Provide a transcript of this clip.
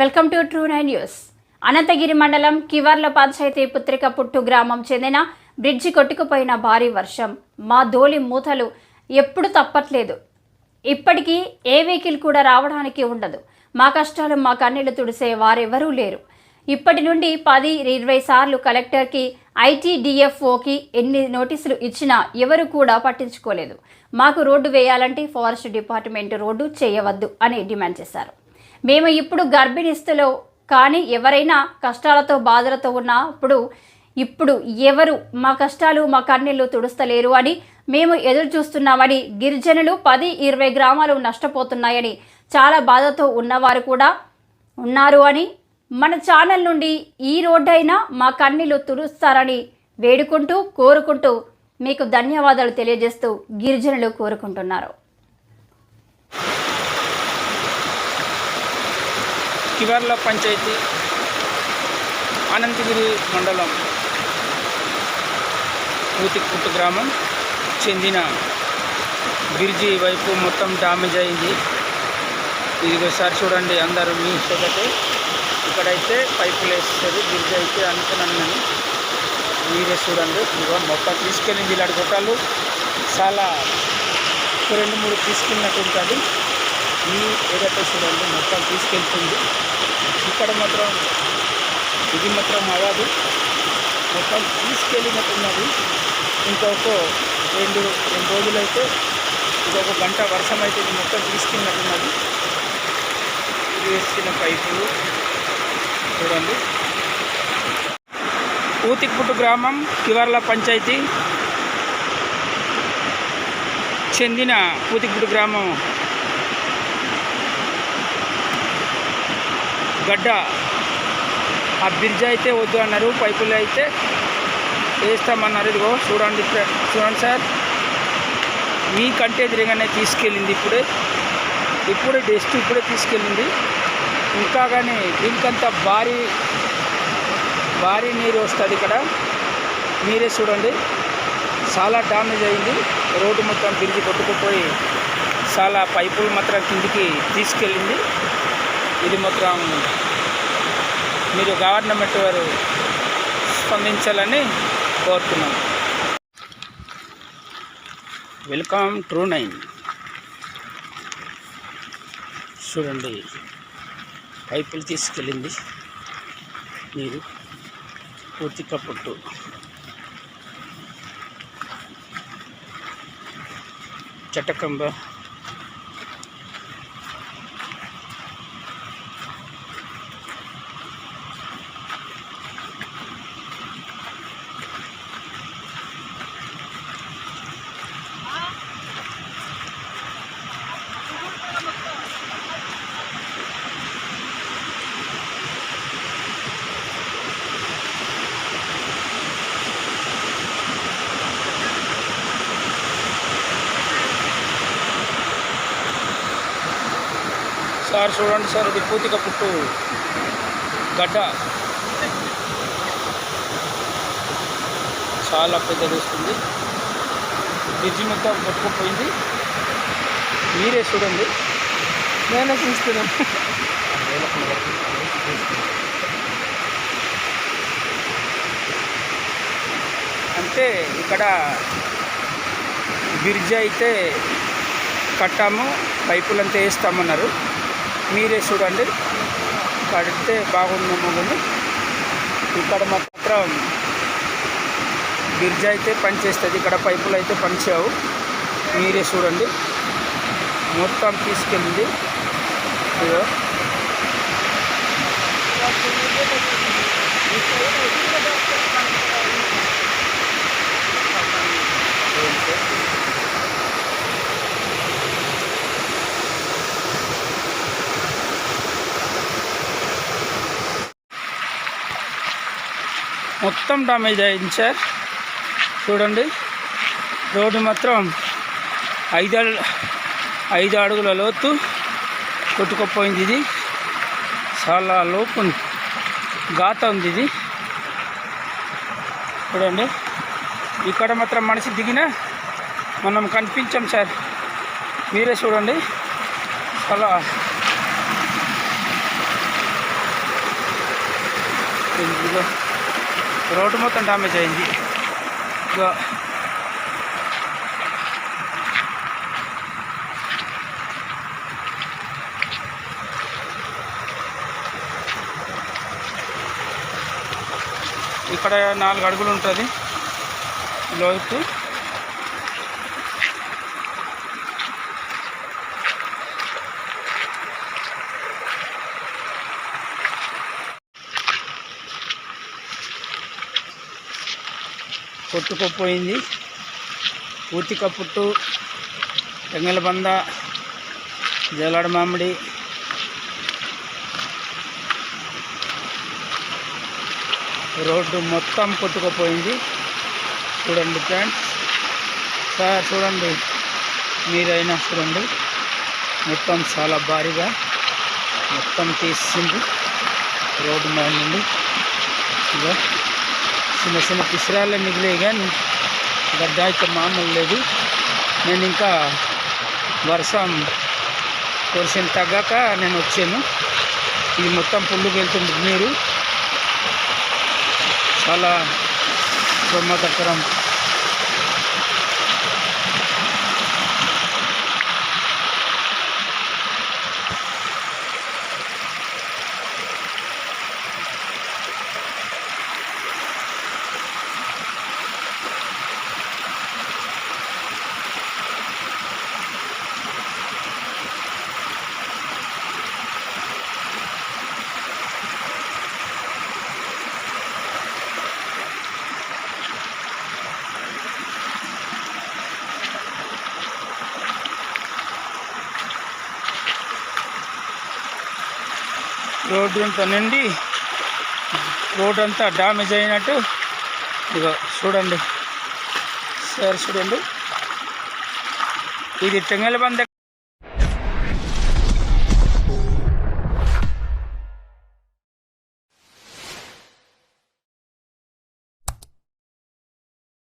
Welcome to true nine news. Anantagiri మండలం కివర్ల పంచాయతీ పుత్రిక పుట్టు గ్రామం చెందిన బ్రిడ్జి కొట్టుకుపోయిన భారీ వర్షం. మా ధోలి మూతలు ఎప్పుడు తప్పట్లేదు. ఇప్పటికీ ఏ వెహికల్ కూడా రావడానికి ఉండదు. మా కష్టాలు మా కన్నీళ్ళు తుడిసే వారెవరూ లేరు. ఇప్పటి నుండి పది ఇరవై సార్లు కలెక్టర్కి ఐటీడీఎఫ్ఓకి ఎన్ని నోటీసులు ఇచ్చినా ఎవరు కూడా పట్టించుకోలేదు. మాకు రోడ్డు వేయాలంటే ఫారెస్ట్ డిపార్ట్మెంట్ రోడ్డు చేయవద్దు అని డిమాండ్ చేశారు. మేము ఇప్పుడు గర్భిణిస్తులో కానీ ఎవరైనా కష్టాలతో బాధలతో ఉన్నప్పుడు ఇప్పుడు ఎవరు మా కష్టాలు మా కన్నీళ్ళు తుడుస్తలేరు అని మేము ఎదురు చూస్తున్నామని గిరిజనులు పది ఇరవై గ్రామాలు నష్టపోతున్నాయని చాలా బాధతో ఉన్నవారు కూడా ఉన్నారు అని మన ఛానల్ నుండి ఈ రోడ్డైనా మా కన్నీళ్ళు తుడుస్తారని వేడుకుంటూ కోరుకుంటూ మీకు ధన్యవాదాలు తెలియజేస్తూ గిరిజనులు కోరుకుంటున్నారు. కివర్ల పంచాయతీ అనంతగిరి మండలం ఊతికుట్టు గ్రామం చెందిన బ్రిడ్జి వైపు మొత్తం డ్యామేజ్ అయింది. ఇదిగోసారి చూడండి అందరూ మీ ఇష్టపడితే ఇక్కడైతే పైపులు వేస్తారు బ్రిడ్జ్ అయితే అనుకున్నాను మీరే చూడండి ఇదిగో మొత్తం తీసుకెళ్ళింది ఇలాంటి గొట్టాలు. చాలా ఒక రెండు మూడు తీసుకెళ్ళినట్టు ఉంటుంది. ఈ ఏదైతే చూడండి మొత్తం తీసుకెళ్తుంది. ఇక్కడ మాత్రం ఇది మాత్రం అవ్వదు. మొత్తం తీసుకెళ్ళినట్టున్నది. ఇంకొక రెండు రెండు రోజులైతే ఇంకొక గంట వర్షం అయితే ఇది మొత్తం తీసుకెళ్ళినట్టున్నది. ఇది వేసిన పైపులు చూడండి. ఊతిక్పుట్టు గ్రామం కివర్ల పంచాయతీ. చెందిన పూతిక్పుట్టు గ్రామం. గడ్డ. ఆ బ్రిడ్జ్ అయితే వద్దు అన్నారు పైపులు అయితే వేస్తామన్నారు. ఇదిగో చూడండి చూడండి సార్. మీకంటే ఎదురుగానే తీసుకెళ్ళింది ఇప్పుడే. ఇప్పుడే డెస్ట్ ఇప్పుడే తీసుకెళ్ళింది. ఇంకా కానీ దీనికంత భారీ భారీ నీరు వస్తుంది ఇక్కడ. మీరే చూడండి. చాలా డ్యామేజ్ అయింది. రోడ్డు మొత్తం బ్రిడ్జ్ కొట్టుకుపోయి చాలా పైపులు మాత్రం కిందికి తీసుకెళ్ళింది. ఇది మాత్రం మీరు గవర్నమెంట్ వారు స్పందించాలని కోరుతున్నాం. Welcome true nine. చూడండి పైపులు తీసుకెళ్ళింది మీరు పూర్తిగా పుట్టు చట్టకంబ సార్ చూడండి సార్ ఇది పూతిక పుట్టు గడ్డ. చాలా పెద్దది వస్తుంది. బ్రిడ్జి మొత్తం కొట్టుకుపోయింది. మీరే చూడండి. నేనే చూస్తున్నాను అంటే ఇక్కడ బ్రిడ్జ్ అయితే కట్టాము పైపులంతా వేస్తామన్నారు. మీరే చూడండి. కడితే బాగుందేమో ఇక్కడ మాత్రం బ్రిడ్జ్ అయితే పనిచేస్తుంది ఇక్కడ పైపులు అయితే పనిచేయవు మీరే చూడండి. మొత్తం తీసుకెళ్ళింది. ఇదో మొత్తం డ్యామేజ్ అయింది సార్. చూడండి. రోడ్డు మాత్రం ఐదు ఐదు అడుగుల లోతు కొట్టుకుపోయింది ఇది. చాలా లోపు ఉంది. గాత ఉంది ఇది. చూడండి. ఇక్కడ మాత్రం మనిషి దిగినా మనం కనిపించాం సార్. మీరే చూడండి. చాలా ఇదిగో. రోడ్డు మొత్తం డ్యామేజ్ అయింది. ఇగో ఇక్కడ నాలుగు అడుగులు ఉంటుంది. లోతు. కొట్టుకుపోయింది. ఊతిక పుట్టు తెంగల బంద జలాడ మామిడి రోడ్డు మొత్తం కొట్టుకుపోయింది. చూడండి ఫ్రెండ్స్. సార్ చూడండి. మీరైనా చూడండి. మొత్తం చాలా భారీగా మొత్తం తీసింది. రోడ్డు మీద నుండి. ఇదో చిన్న చిన్న పిసిరాలే మిగిలాయి కానీ గడ్డ అయితే మామూలు లేదు. నేను ఇంకా వర్షం వర్షం తగ్గాక నేను వచ్చాను. ఇది మొత్తం పుల్లుకి వెళ్తుంది నీరు. చాలా బ్రహ్మకరం రోడ్డు అంతా నిండి రోడ్ అంతా డ్యామేజ్ అయినట్టు. ఇదిగో చూడండి. సార్ చూడండి. ఇది టెంగల బంద